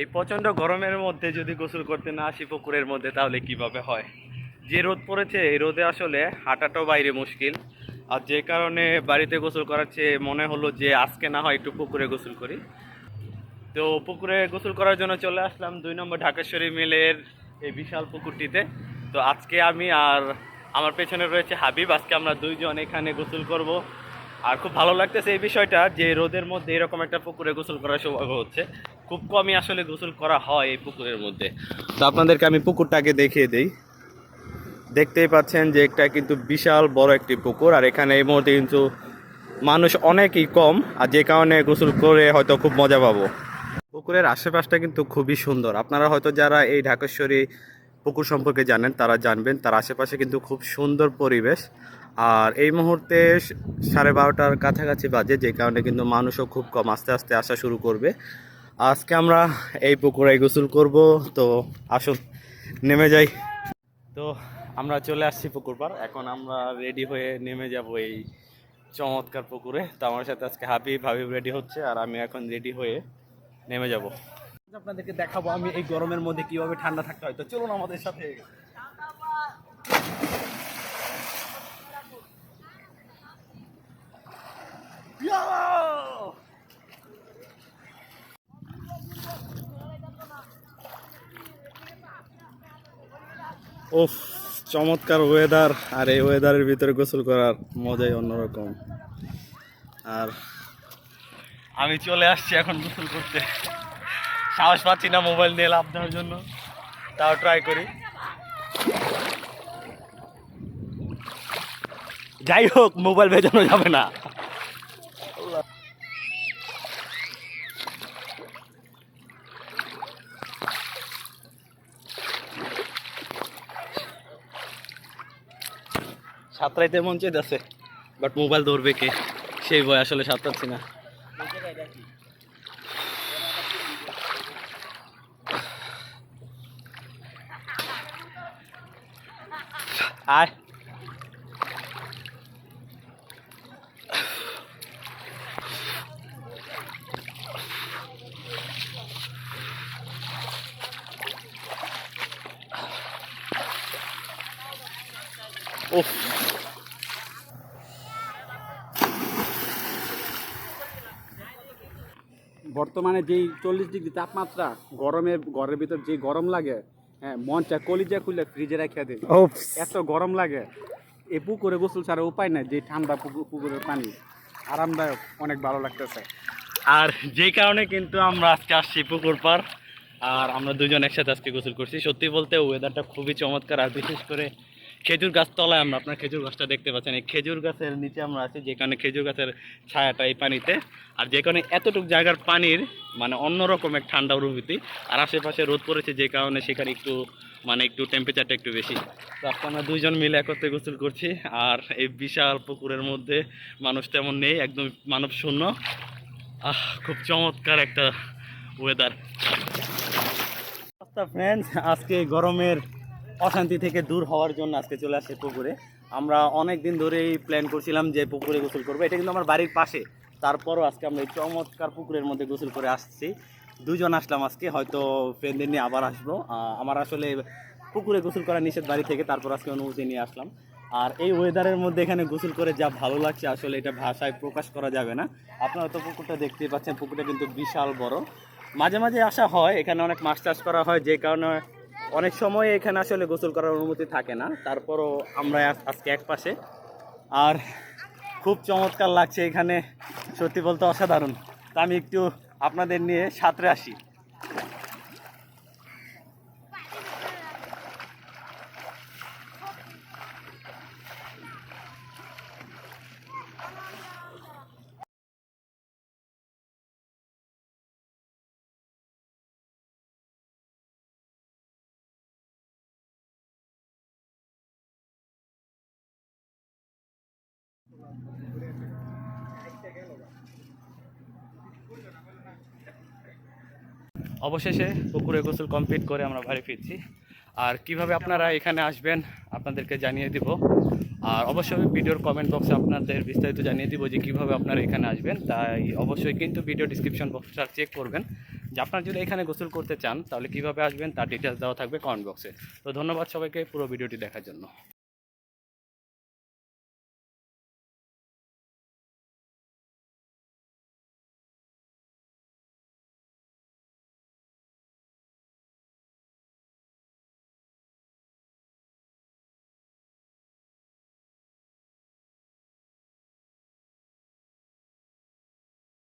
এই প্রচণ্ড গরমের মধ্যে যদি গোসল করতে না আসি পুকুরের মধ্যে, তাহলে কীভাবে হয়? যে রোদ পড়েছে, এই রোদে আসলে হাঁটাটাও বাইরে মুশকিল। আর যে কারণে বাড়িতে গোসল করার চেয়ে মনে হলো যে আজকে না হয় একটু পুকুরে গোসল করি। তো পুকুরে গোসল করার জন্য চলে আসলাম দুই নম্বর ঢাকেশ্বরী মিলের এই বিশাল পুকুরটিতে। তো আজকে আমি আর আমার পেছনে রয়েছে হাবিব। আজকে আমরা দুইজন এখানে গোসল করব। আর খুব ভালো লাগতেছে এই বিষয়টা যে রোদের মধ্যে এরকম একটা পুকুরে গোসল করার সৌভাগ্য হচ্ছে। খুব কমই আসলে গোসল করা হয় এই পুকুরের মধ্যে। তো আপনাদেরকে আমি পুকুরটাকে দেখিয়ে দিই। দেখতেই পাচ্ছেন যে একটা কিন্তু বিশাল বড় একটি পুকুর আর এখানে এই মুহূর্তে কিন্তু মানুষ অনেকই কম আর যে কারণে গোসল করে হয়তো খুব মজা পাবো। পুকুরের আশেপাশটা কিন্তু খুবই সুন্দর। আপনারা হয়তো যারা এই ঢাকেশ্বরী পুকুর সম্পর্কে জানেন, তারা জানবেন। তার আশেপাশে কিন্তু খুব সুন্দর পরিবেশ। আর এই মুহূর্তে সাড়ে বারোটার কাছাকাছি বাজে, যে কারণে কিন্তু মানুষও খুব কম আস্তে আস্তে আসা শুরু করবে। আজকে আমরা এই পুকুরে গোসল করব। তো আসুন, নেমে যাই। তো আমরা চলে আসছি পুকুর পার এখন আমরা রেডি হয়ে নেমে যাব এই চমৎকার পুকুরে। তো আমার সাথে আজকে হাবিব হাবিব রেডি হচ্ছে। আর আমি এখন রেডি হয়ে নেমে যাব। আপনাদেরকে দেখাবো আমি এই গরমের মধ্যে কীভাবে ঠান্ডা থাকতে হয়। তো চলুন আমাদের সাথে। উফ চমৎকার ওয়েদার আর এই ওয়েদারের ভিতরে গোসল করার মজাই অন্যরকম। আর আমি চলে আসছি এখন গোসল করতে। সাহস পাচ্ছি না মোবাইল নিয়ে লাভ দেওয়ার জন্য। তাও ট্রাই করি। যাই হোক মোবাইল ভেজানো যাবে না। সাঁতরাইতে মন চাইতেছে বাট মোবাইল ধরবে কে? সেই ভয় আসলে সাঁতরাচ্ছি না। আয়। বর্তমানে যেই চল্লিশ ডিগ্রি তাপমাত্রা গরমে ঘরের ভিতর যে গরম লাগে হ্যাঁ মনটা কলিজা খুলে ফ্রিজে রাখিয়া দেয় এত গরম লাগে। এই পুকুরে গোসল ছাড়া উপায় নাই যে ঠান্ডা পুকুর পুকুরের পানি। আরামদায়ক অনেক ভালো লাগতেছে। আর যে কারণে কিন্তু আমরা আজকে আসছি পুকুর পার আর আমরা দুজন একসাথে আজকে গোসল করছি। সত্যি বলতে ওয়েদারটা খুবই চমৎকার আর বিশেষ করে খেজুর গাছ তলায় আমরা আপনার খেজুর গাছটা দেখতে পাচ্ছেন। এই খেজুর গাছের নিচে আমরা আছি, যেখানে খেজুর গাছের ছায়াটা এই পানিতে। আর যেখানে এতটুকু জায়গার পানির মানে অন্যরকম এক ঠান্ডা অনুভূতি। আর আশেপাশে রোদ পড়েছে যে কারণে সেখানে একটু মানে একটু টেম্পারেচারটা একটু বেশি। তো আজকে দুইজন মিলে একত্রে গোসল করছি। আর এই বিশাল পুকুরের মধ্যে মানুষ তেমন নেই, একদম মানব শূন্য। আহ, খুব চমৎকার একটা ওয়েদার ফ্রেন্ডস আজকে গরমের অশান্তি থেকে দূর হওয়ার জন্য আজকে চলে আসছে পুকুরে। আমরা অনেক দিন ধরেই প্ল্যান করছিলাম যে পুকুরে গোসল করব। এটা কিন্তু আমার বাড়ির পাশে। তারপরও আজকে আমরা এই চমৎকার পুকুরের মধ্যে গোসল করে আসছি। দুজন আসলাম আজকে, হয়তো ফ্রেন্ডদের নিয়ে আবার আসব। আমার আসলে পুকুরে গোসল করা নিষেধ বাড়ি থেকে, তারপর আজকে অনুমতি নিয়ে আসলাম। আর এই ওয়েদারের মধ্যে এখানে গোসল করে যা ভালো লাগছে, আসলে এটা ভাষায় প্রকাশ করা যাবে না। আপনারা তো পুকুরটা দেখতেই পাচ্ছেন, পুকুরটা কিন্তু বিশাল বড়। মাঝে মাঝে আসা হয়, এখানে অনেক মাছ চাষ করা হয়, যে কারণে অনেক সময় এখানে আসলে গোসল করার অনুমতি থাকে না, তারপরও আমরা আজ- আজকে এক পাশে। আর খুব চমৎকার লাগছে এখানে, সত্যি বলতে অসাধারণ। তা আমি একটু আপনাদের নিয়ে সাঁতরে আসি। অবশেষে পুকুরে গোসল কমপ্লিট করে আমরা বাড়ি ফিরছি। আর কীভাবে আপনারা এখানে আসবেন, আপনাদেরকে জানিয়ে দিব। আর অবশ্যই ভিডিওর কমেন্ট বক্সে আপনাদের বিস্তারিত জানিয়ে দিব যে কীভাবে আপনারা এখানে আসবেন। তাই অবশ্যই কিন্তু ভিডিও ডিসক্রিপশন বক্সটা চেক করবেন। যে আপনারা যদি এখানে গোসল করতে চান, তাহলে কীভাবে আসবেন, তার ডিটেলস দেওয়া থাকবে কমেন্ট বক্সে তো ধন্যবাদ সবাইকে পুরো ভিডিওটি দেখার জন্য।